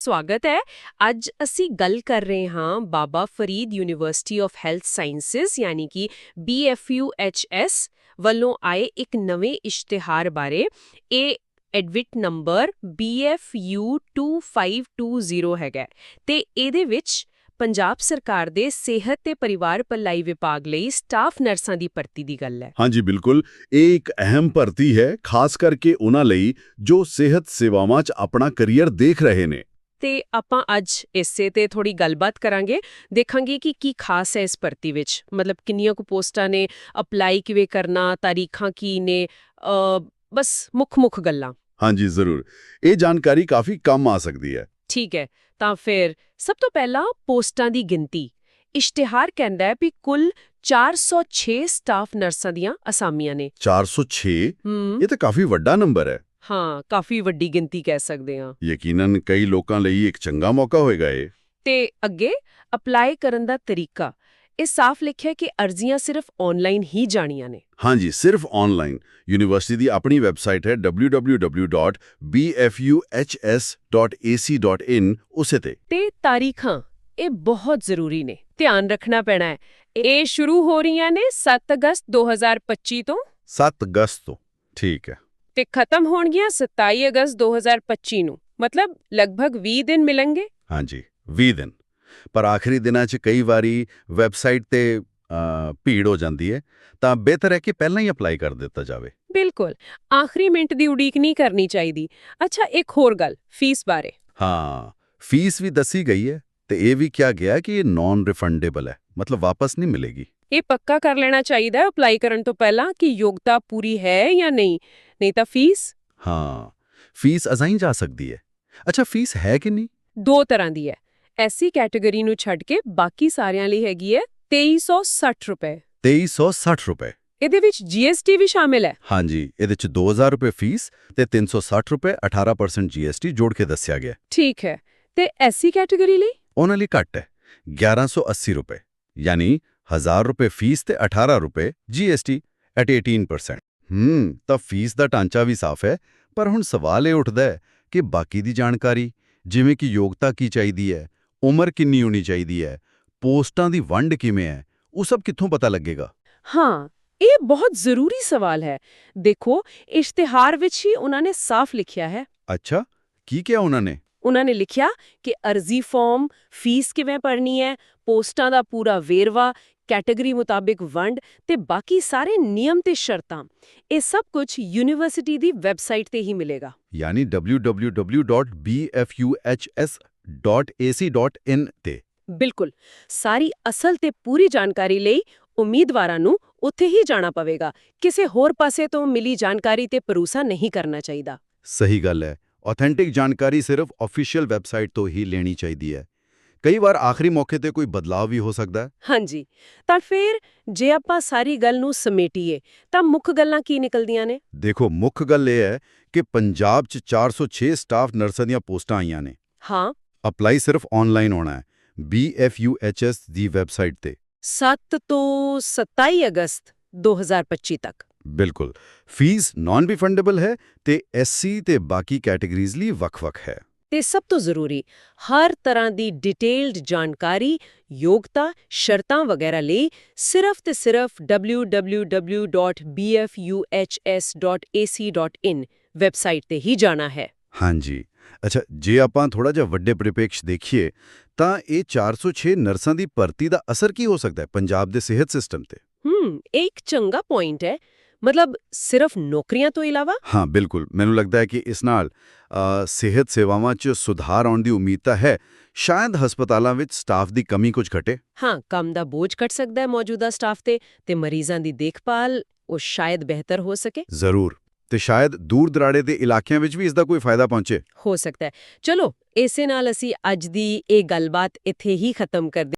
ਸਵਾਗਤ ਹੈ। ਅੱਜ ਅਸੀਂ ਗੱਲ ਕਰ ਰਹੇ ਹਾਂ Baba Farid university of health sciences ਯਾਨੀ ਕਿ BFUHS ਵੱਲੋਂ ਆਏ ਇੱਕ ਨਵੇਂ ਇਸ਼ਤਿਹਾਰ ਬਾਰੇ। ਇਹ ਐਡਵਿਟ ਨੰਬਰ BFU2520 ਹੈਗਾ ਹੈ ਤੇ ਇਹਦੇ ਵਿੱਚ ਪੰਜਾਬ ਸਰਕਾਰ ਦੇ ਸਿਹਤ ਤੇ ਪਰਿਵਾਰ ਭਲਾਈ ਵਿਭਾਗ ਲਈ ਸਟਾਫ ਨਰਸਾਂ ਦੀ ਭਰਤੀ ਦੀ ਗੱਲ ਹੈ। ਹਾਂਜੀ, ਬਿਲਕੁਲ। ਇਹ ਇੱਕ ਅਹਿਮ ਭਰਤੀ ਹੈ, ਖਾਸ ਕਰਕੇ ਉਹਨਾਂ ਲਈ ਜੋ ਸਿਹਤ ਸੇਵਾਵਾਂ 'ਚ ਆਪਣਾ ਕੈਰੀਅਰ ਦੇਖ ਰਹੇ ਨੇ। ਤੇ ਆਪਾਂ ਅੱਜ ਇਸੇ ਤੇ ਥੋੜੀ ਗੱਲਬਾਤ ਕਰਾਂਗੇ। ਦੇਖਾਂਗੇ ਕਿ ਕੀ ਖਾਸ ਹੈ ਇਸ ਭਰਤੀ ਵਿੱਚ। ਮਤਲਬ ਕਿੰਨੀਆਂ ਕੁ ਪੋਸਟਾਂ ਨੇ ਅਪਲਾਈ ਕਿਵੇਂ ਕਰਨਾ ਤਾਰੀਖਾਂ ਕੀ ਨੇ ਬਸ ਮੁੱਖ-ਮੁੱਖ ਗੱਲਾਂ। ਹਾਂਜੀ ਜ਼ਰੂਰ। ਇਹ ਜਾਣਕਾਰੀ ਕਾਫੀ ਕੰਮ ਆ ਸਕਦੀ ਹੈ। ਠੀਕ ਹੈ ਤਾਂ ਫਿਰ ਸਭ ਤੋਂ ਪਹਿਲਾਂ ਪੋਸਟਾਂ ਦੀ ਗਿਣਤੀ। ਇਸ਼ਤਿਹਾਰ ਕਹਿੰਦਾ ਹੈ ਵੀ ਕੁੱਲ 406 ਸਟਾਫ ਨਰਸਾਂ ਦੀਆਂ ਅਸਾਮੀਆਂ ਨੇ। 406 ਹੂੰ। ਇਹ ਤਾਂ ਕਾਫੀ ਵੱਡਾ ਨੰਬਰ ਹੈ। ਹਾਂ ਕਾਫੀ ਵੱਡੀ ਗਿਣਤੀ ਕਹਿ ਸਕਦੇ ਹਾਂ। ਯਕੀਨਨ ਕਈ ਲੋਕਾਂ ਲਈ ਇੱਕ ਚੰਗਾ ਮੌਕਾ ਹੋਏਗਾ ਇਹ। ਤੇ ਅੱਗੇ ਅਪਲਾਈ ਕਰਨ ਦਾ ਤਰੀਕਾ। ਇਹ ਸਾਫ਼ ਲਿਖਿਆ ਕਿ ਅਰਜ਼ੀਆਂ ਸਿਰਫ ਆਨਲਾਈਨ ਹੀ ਜਾਣੀਆਂ ਨੇ। ਹਾਂਜੀ ਸਿਰਫ ਆਨਲਾਈਨ ਯੂਨੀਵਰਸਿਟੀ ਦੀ ਆਪਣੀ ਵੈਬਸਾਈਟ ਹੈ www.bfuhs.ac.in ਉਸੇ ਤੇ। ਤੇ ਤਾਰੀਖਾਂ ਇਹ ਬਹੁਤ ਜ਼ਰੂਰੀ ਨੇ। ਧਿਆਨ ਰੱਖਣਾ ਪੈਣਾ ਹੈ। ਇਹ ਸ਼ੁਰੂ ਹੋ ਰਹੀਆਂ ਨੇ 7 ਅਗਸਤ 2025 ਤੋਂ। 7 ਅਗਸਤ ਤੋਂ। ਠੀਕ ਹੈ। ਤੇ ਖਤਮ ਹੋਣਗੀਆਂ 27 ਅਗਸਤ 2025 ਨੂੰ। ਮਤਲਬ ਲਗਭਗ 20 ਦਿਨ ਮਿਲਣਗੇ? ਹਾਂਜੀ 20 ਦਿਨ। ਪਰ ਆਖਰੀ ਦਿਨਾਂ 'ਚ ਕਈ ਵਾਰੀ ਵੈਬਸਾਈਟ ਤੇ ਭੀੜ ਹੋ ਜਾਂਦੀ ਹੈ ਤਾਂ ਬਿਹਤਰ ਹੈ ਕਿ ਪਹਿਲਾਂ ਹੀ ਅਪਲਾਈ ਕਰ ਦਿੱਤਾ ਜਾਵੇ। ਬਿਲਕੁਲ। ਆਖਰੀ ਮਿੰਟ ਦੀ ਉਡੀਕ ਨਹੀਂ ਕਰਨੀ ਚਾਹੀਦੀ। ਅੱਛਾ ਇੱਕ ਹੋਰ ਗੱਲ ਫੀਸ ਬਾਰੇ। ਹਾਂ ਫੀਸ ਵੀ ਦੱਸੀ ਗਈ ਹੈ ਤੇ ਇਹ ਵੀ ਕਿਹਾ ਗਿਆ ਕਿ ਇਹ ਨਾਨ ਰਿਫੰਡੇਬਲ ਹੈ ਮਤਲਬ ਵਾਪਸ ਨਹੀਂ ਮਿਲੇਗੀ। ਇਹ ਪੱਕਾ ਕਰ ਲੈਣਾ ਚਾਹੀਦਾ ਹੈ ਅਪਲਾਈ ਕਰਨ ਤੋਂ ਪਹਿਲਾਂ ਕਿ ਯੋਗਤਾ ਪੂਰੀ ਹੈ ਜਾਂ ਨਹੀਂ ਨਹੀਂ ਤਾਂ ਫੀਸ ਹਾਂ ਫੀਸ ਅਜ਼ਾਈ ਜਾ ਸਕਦੀ ਹੈ। ਅੱਛਾ ਫੀਸ ਹੈ ਕਿੰਨੀ? ਦੋ ਤਰ੍ਹਾਂ ਦੀ ਹੈ। ਐਸੀ ਕੈਟਾਗਰੀ ਨੂੰ ਛੱਡ ਕੇ ਬਾਕੀ ਸਾਰਿਆਂ ਲਈ ਹੈਗੀ ਹੈ 2360 ਰੁਪਏ। 2360 ਰੁਪਏ। ਇਹਦੇ ਵਿੱਚ GST ਵੀ ਸ਼ਾਮਿਲ ਹੈ। ਹਾਂਜੀ ਇਹਦੇ ਚ 2000 ਰੁਪਏ ਫੀਸ ਤੇ 360 ਰੁਪਏ 18% GST ਜੋੜ ਕੇ ਦੱਸਿਆ ਗਿਆ। ਠੀਕ ਹੈ। ਤੇ ਐਸੀ ਕੈਟਾਗਰੀ ਲਈ? ਉਹਨਾਂ ਲਈ ਘੱਟ ਹੈ 1180 ਰੁਪਏ। ਯਾਨੀ 1000 ਰੁਪਏ ਫੀਸ ਤੇ 18 ਰੁਪਏ GST at 18% ਹੂੰ ਤਾਂ ਫੀਸ ਦਾ ਢਾਂਚਾ ਵੀ ਸਾਫ਼ ਹੈ ਪਰ ਹੁਣ ਸਵਾਲ ਇਹ ਉੱਠਦਾ ਹੈ ਕਿ ਬਾਕੀ ਦੀ ਜਾਣਕਾਰੀ ਜਿਵੇਂ ਕਿ ਯੋਗਤਾ ਕੀ ਚਾਹੀਦੀ ਹੈ ਉਮਰ ਕਿੰਨੀ ਹੋਣੀ ਚਾਹੀਦੀ ਹੈ ਪੋਸਟਾਂ ਦੀ ਵੰਡ ਕਿਵੇਂ ਹੈ ਉਹ ਸਭ ਕਿੱਥੋਂ ਪਤਾ ਲੱਗੇਗਾ? ਹਾਂ ਇਹ ਬਹੁਤ ਜ਼ਰੂਰੀ ਸਵਾਲ ਹੈ। ਦੇਖੋ ਇਸ਼ਤਿਹਾਰ ਵਿੱਚ ਹੀ ਉਹਨਾਂ ਨੇ ਸਾਫ਼ ਲਿਖਿਆ ਹੈ। ਅੱਛਾ ਕੀ ਕਿਹਾ ਉਹਨਾਂ ਨੇ? ਉਹਨਾਂ ਨੇ ਲਿਖਿਆ ਕਿ ਅਰਜ਼ੀ ਫਾਰਮ ਫੀਸ ਕਿਵੇਂ ਭਰਨੀ ਹੈ ਪੋਸਟਾਂ ਦਾ ਪੂਰਾ ਵੇਰਵਾ ਕੈਟਾਗਰੀ ਮੁਤਾਬਿਕ ਵੰਡ ਤੇ ਬਾਕੀ ਸਾਰੇ ਨਿਯਮ ਤੇ ਸ਼ਰਤਾਂ। ਇਹ ਸਭ ਕੁਝ ਯੂਨੀਵਰਸਿਟੀ ਦੀ ਵੈਬਸਾਈਟ ਤੇ ਹੀ ਮਿਲੇਗਾ। ਯਾਨੀ www.bfuhs.ac.in ਤੇ। ਬਿਲਕੁਲ। ਸਾਰੀ ਅਸਲ ਤੇ ਪੂਰੀ ਜਾਣਕਾਰੀ ਲਈ ਉਮੀਦਵਾਰਾਂ ਨੂੰ ਉੱਥੇ ਹੀ ਜਾਣਾ ਪਵੇਗਾ। ਕਿਸੇ ਹੋਰ ਪਾਸੇ ਤੋਂ ਮਿਲੀ ਜਾਣਕਾਰੀ ਤੇ ਭਰੋਸਾ ਨਹੀਂ ਕਰਨਾ ਚਾਹੀਦਾ। ਸਹੀ ਗੱਲ ਹੈ। ਆਥੈਂਟਿਕ ਜਾਣਕਾਰੀ ਸਿਰਫ ਅਫੀਸ਼ੀਅਲ ਵੈਬਸਾਈਟ ਤੋਂ ਹੀ ਲੈਣੀ ਚਾਹੀਦੀ ਹੈ। ਕਈ ਵਾਰ ਆਖਰੀ ਮੌਕੇ ਤੇ ਕੋਈ ਬਦਲਾਅ ਵੀ ਹੋ ਸਕਦਾ ਹੈ। ਹਾਂਜੀ ਤਾਂ ਫਿਰ ਜੇ ਆਪਾਂ ਸਾਰੀ ਗੱਲ ਨੂੰ ਸਮੇਟੀਏ ਤਾਂ ਮੁੱਖ ਗੱਲਾਂ ਕੀ ਨਿਕਲਦੀਆਂ ਨੇ? ਦੇਖੋ ਮੁੱਖ ਗੱਲ ਇਹ ਹੈ ਕਿ ਪੰਜਾਬ 'ਚ 406 ਸਟਾਫ ਨਰਸਾਂ ਦੀਆਂ ਪੋਸਟਾਂ ਆਈਆਂ ਨੇ। ਹਾਂ। ਅਪਲਾਈ ਸਿਰਫ ਆਨਲਾਈਨ ਹੋਣਾ ਹੈ BFUHS ਦੀ ਵੈਬਸਾਈਟ ਤੇ। 7 ਤੋਂ 27 ਅਗਸਤ 2025 ਤੱਕ। ਬਿਲਕੁਲ। ਫੀਸ ਨਾਨ ਰਿਫੰਡੇਬਲ ਹੈ ਤੇ SC ਤੇ ਬਾਕੀ ਕੈਟਾਗਰੀਜ਼ ਲਈ ਵੱਖ-ਵੱਖ ਹੈ। ਤੇ ਸਭ ਤੋਂ ਜ਼ਰੂਰੀ ਹਰ ਤਰ੍ਹਾਂ ਦੀ ਡਿਟੇਲਡ ਜਾਣਕਾਰੀ ਯੋਗਤਾ ਸ਼ਰਤਾਂ ਵਗੈਰਾ ਲਈ ਸਿਰਫ ਤੇ ਸਿਰਫ www.bfuhs.ac.in ਵੈਬਸਾਈਟ ਤੇ ਹੀ ਜਾਣਾ ਹੈ। ਹਾਂਜੀ। ਅੱਛਾ ਜੇ ਆਪਾਂ ਥੋੜਾ ਜਿਹਾ ਵੱਡੇ ਪਰਿਪੇਕਸ਼ ਦੇਖੀਏ ਤਾਂ ਇਹ 406 ਨਰਸਾਂ ਦੀ ਭਰਤੀ ਦਾ ਅਸਰ ਕੀ ਹੋ ਸਕਦਾ ਹੈ ਪੰਜਾਬ ਦੇ ਸਿਹਤ ਸਿਸਟਮ ਤੇ? ਇਹ ਇੱਕ ਚੰਗਾ ਪੁਆਇੰਟ ਹੈ। ਮਤਲਬ ਸਿਰਫ ਨੌਕਰੀਆਂ ਤੋਂ ਇਲਾਵਾ? ਹਾਂ ਬਿਲਕੁਲ। ਮੈਨੂੰ ਲੱਗਦਾ ਹੈ ਕਿ ਇਸ ਨਾਲ ਸਿਹਤ ਸੇਵਾਵਾਂ 'ਚ ਸੁਧਾਰ ਆਉਣ ਦੀ ਉਮੀਦ ਤਾਂ ਹੈ। ਸ਼ਾਇਦ ਹਸਪਤਾਲਾਂ ਵਿੱਚ ਸਟਾਫ ਦੀ ਕਮੀ ਕੁਝ ਘਟੇ। ਹਾਂ ਕੰਮ ਦਾ ਬੋਝ ਘਟ ਸਕਦਾ ਹੈ ਮੌਜੂਦਾ ਸਟਾਫ ਤੇ ਤੇ ਮਰੀਜ਼ਾਂ ਦੀ ਦੇਖਭਾਲ ਉਹ ਸ਼ਾਇਦ ਬਿਹਤਰ ਹੋ ਸਕੇ। ਜ਼ਰੂਰ। ਤੇ ਸ਼ਾਇਦ ਦੂਰ ਦਰਾੜੇ ਦੇ ਇਲਾਕਿਆਂ ਵਿੱਚ ਵੀ ਇਸ ਦਾ ਕੋਈ ਫਾਇਦਾ ਪਹੁੰਚੇ। ਹੋ ਸਕਦਾ ਹੈ। ਚਲੋ ਇਸੇ ਨਾਲ ਅਸੀਂ ਅੱਜ ਦੀ ਇਹ ਗੱਲਬਾਤ ਇੱਥੇ ਹੀ ਖਤਮ ਕਰਦੇ